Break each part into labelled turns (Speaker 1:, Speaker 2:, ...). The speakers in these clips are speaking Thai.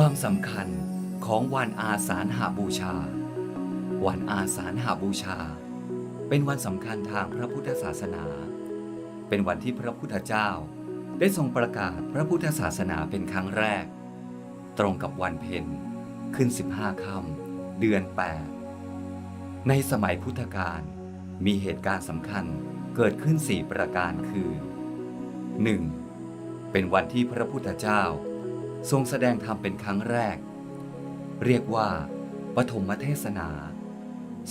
Speaker 1: ความสำคัญของวันอาสาฬหาบูชา วันอาสาฬหาบูชา เป็นวันสำคัญทางพระพุทธศาสนา เป็นวันที่พระพุทธเจ้า ได้ทรงประกาศพระพุทธศาสนาเป็นครั้งแรก ตรงกับวันเพ็ญขึ้น 15ค่ำเดือน 8 ในสมัยพุทธกาลมีเหตุการณ์สำคัญเกิดขึ้น 4 ประการคือ 1. เป็นวันที่พระพุทธเจ้า ทรงแสดงธรรมเป็นครั้งแรก เรียกว่า ปฐมเทศนา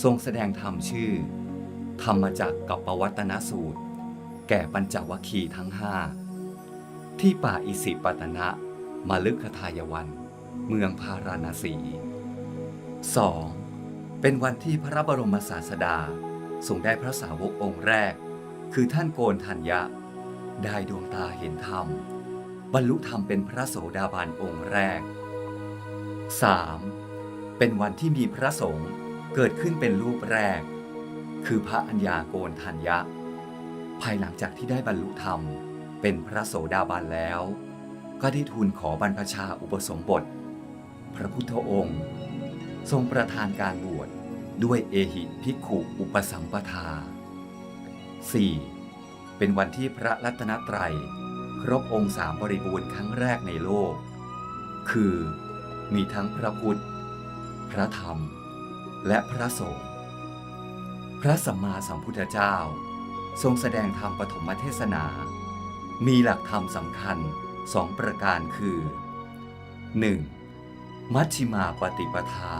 Speaker 1: ทรงแสดงธรรมชื่อ ธรรมจักกับปวัตนสูตร แก่ปัญจวัคคีย์ทั้งห้าที่ป่าอิสิปตนะมาลึกทายวัน เมืองพาราณสี 2. เป็นวันที่พระบรมศาสดาทรงได้พระสาวกองค์แรก คือท่านโกนทัญญะ ได้ดวงตาเห็นธรรม บรรลุธรรมเป็นพระโสดาบันองค์แรก 3. เป็นวันที่มีพระสงฆ์เกิดขึ้นเป็นรูปแรก คือพระอัญญาโกนทัญญะ ภายหลังจากที่ได้บรรลุธรรมเป็นพระโสดาบันแล้ว ก็ได้ทูลขอบรรพชาอุปสมบท พระพุทธองค์ ทรงประทานการบวชด้วยเอหิภิกขุอุปสัมปทา 4. เป็นวันที่พระรัตนตรัย ครบองค์สามบริบูรณ์ครั้งแรกในโลก คือมีทั้งพระพุทธ พระธรรม และพระสงฆ์พระสัมมาสัมพุทธเจ้า ทรงแสดงธรรมปฐมเทศนา มีหลักธรรมสำคัญสองประการคือ 1. มัชชิมาปฏิปทา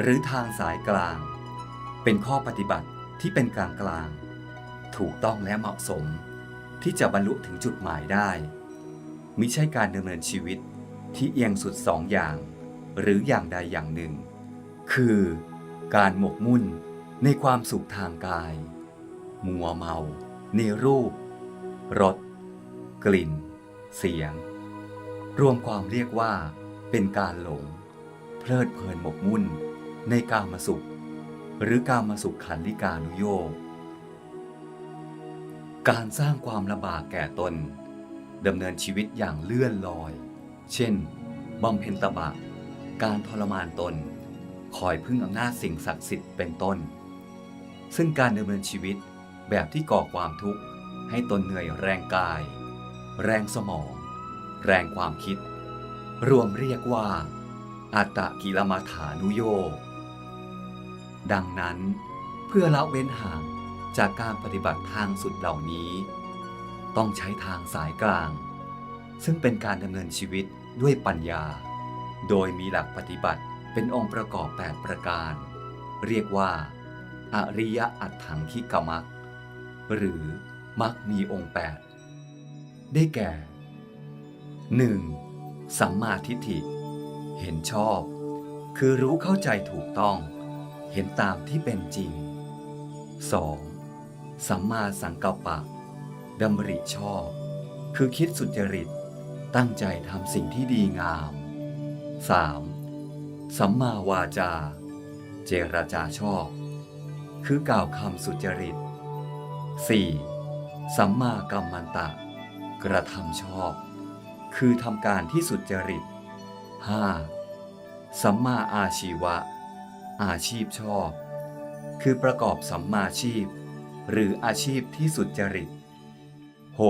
Speaker 1: หรือทางสายกลาง เป็นข้อปฏิบัติที่เป็นกลางกลาง ถูกต้องและเหมาะสม ที่จะบรรลุถึงจุดหมายได้มิใช่การดำเนินชีวิตที่เอียงสุดสองอย่าง หรืออย่างใดอย่างหนึ่ง คือการหมกมุ่นในความสุขทางกาย มัวเมา ในรูป รส กลิ่น เสียง รวมความเรียกว่าเป็นการหลง เพลิดเพลินหมกมุ่นในกามสุข หรือกามสุขขันลิกานุโยค การสร้างความลำบากแก่ตนดำเนินชีวิตอย่างเลื่อนลอย เช่นบำเพ็ญตบะ การทรมานตน คอยพึ่งอำนาจสิ่งศักดิ์สิทธิ์เป็นต้น ซึ่งการดำเนินชีวิตแบบที่ก่อความทุกข์ ให้ตนเหนื่อยแรงกาย แรงสมอง แรงความคิด รวมเรียกว่า อัตตกิลมัฐานุโยดังนั้นเพื่อละเว้นห่าง จากการปฏิบัติทางสุดเหล่านี้ ต้องใช้ทางสายกลาง ซึ่งเป็นการดำเนินชีวิตด้วยปัญญา โดยมีหลักปฏิบัติเป็นองค์ประกอบ 8 ประการ เรียกว่า อริยอัตถังคิกมักหรือมักมีองค์ 8 ได้แก่ 1. สัมมาทิฏฐิ เห็นชอบ คือรู้เข้าใจถูกต้อง เห็นตามที่เป็นจริง 2. สัมมาสังกัปปะดำริชอบ คือคิดสุจริต ตั้งใจทำสิ่งที่ดีงาม 3. สัมมาวาจา เจรจาชอบ คือกล่าวคำสุจริต 4. สัมมากัมมันตะ กระทำชอบ คือทำการที่สุจริต 5. สัมมาอาชีวะ อาชีพชอบ คือประกอบสัมมาชีพ หรืออาชีพที่สุจริต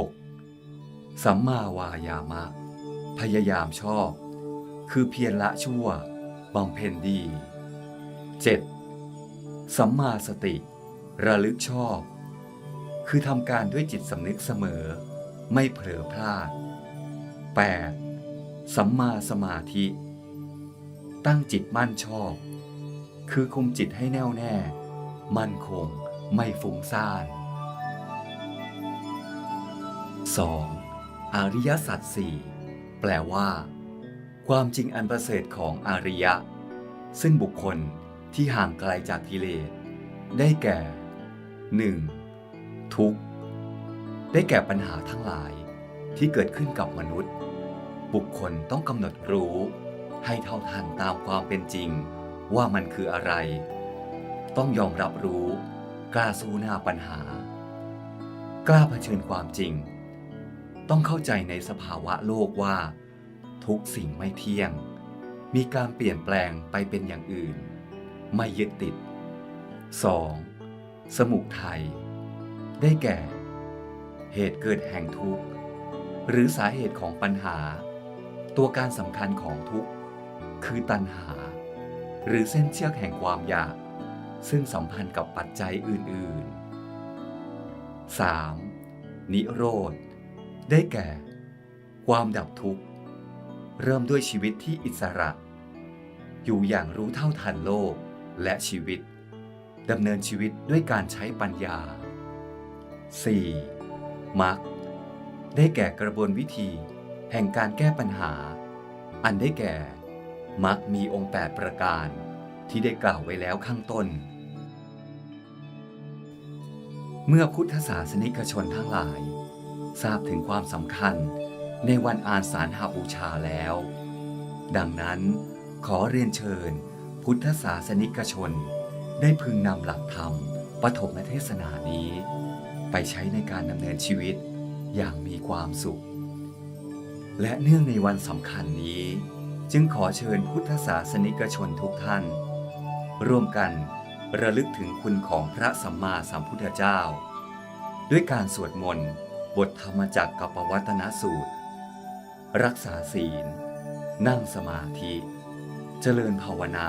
Speaker 1: 6. สัมมาวายามะ พยายามชอบ คือเพียรละชั่วบำเพ็ญดี 7. สัมมาสติ ระลึกชอบ คือทำการด้วยจิตสำนึกเสมอ ไม่เผลอพลาด 8. สัมมาสมาธิ ตั้งจิตมั่นชอบ คือคุมจิตให้แน่วแน่ มั่นคง ไม่ฟุ้งซ่าน 2. อริยสัจสี่แปลว่า ความจริงอันประเสริฐของอริยะ ซึ่งบุคคลที่ห่างไกลจากกิเลส ได้แก่ 1. ทุกข์ ได้แก่ปัญหาทั้งหลายที่เกิดขึ้นกับมนุษย์ บุคคลต้องกำหนดรู้ ให้เท่าทันตามความเป็นจริง ว่ามันคืออะไร ต้องยอมรับรู้ กล้าสู้หน้าปัญหา กล้าเผชิญความจริง ต้องเข้าใจในสภาวะโลกว่า ทุกสิ่งไม่เที่ยง มีการเปลี่ยนแปลงไปเป็นอย่างอื่น ไม่ยึดติด 2. สมุทัยได้แก่ เหตุเกิดแห่งทุกข์ หรือสาเหตุของปัญหา ตัวการสำคัญของทุกข์ คือตัณหา หรือเส้นเชือกแห่งความอยาก ซึ่งสัมพันธ์กับปัจจัยอื่น ๆ 3. นิโรธ ได้แก่ ความดับทุกข์ เริ่มด้วยชีวิตที่อิสระ อยู่อย่างรู้เท่าทันโลกและชีวิตดำเนินชีวิตด้วยการใช้ปัญญา 4. มรรคได้แก่กระบวนวิธีแห่งการแก้ปัญหา อันได้แก่มรรคมีองค์ 8 ประการ ที่ได้กล่าวไว้แล้วข้างต้น เมื่อพุทธศาสนิกชนทั้งหลาย ทราบถึงความสำคัญในวันอานสาฬหาบูชาแล้ว ดังนั้นขอเรียนเชิญพุทธศาสนิกชน ได้พึงนำหลักธรรมปฐมเทศนานี้ ไปใช้ในการดำเนินชีวิตอย่างมีความสุข และเนื่องในวันสำคัญนี้ จึงขอเชิญพุทธศาสนิกชนทุกท่าน ร่วมกัน ระลึกถึงคุณของพระสัมมาสัมพุทธเจ้า ด้วยการสวดมนต์บทธรรมจักรกับปวัตนสูตร รักษาศีล นั่งสมาธิ เจริญภาวนา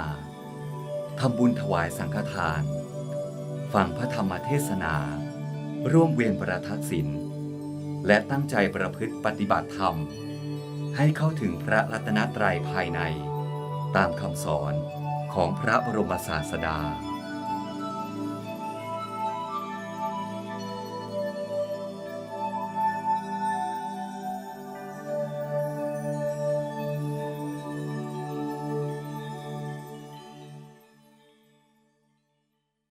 Speaker 1: ทำบุญถวายสังฆทาน ฟังพระธรรมเทศนา ร่วมเวียนประทักษิณและตั้งใจประพฤติปฏิบัติธรรม ให้เข้าถึงพระรัตนตรัยภายใน ตามคำสอนของพระบรมศาสดา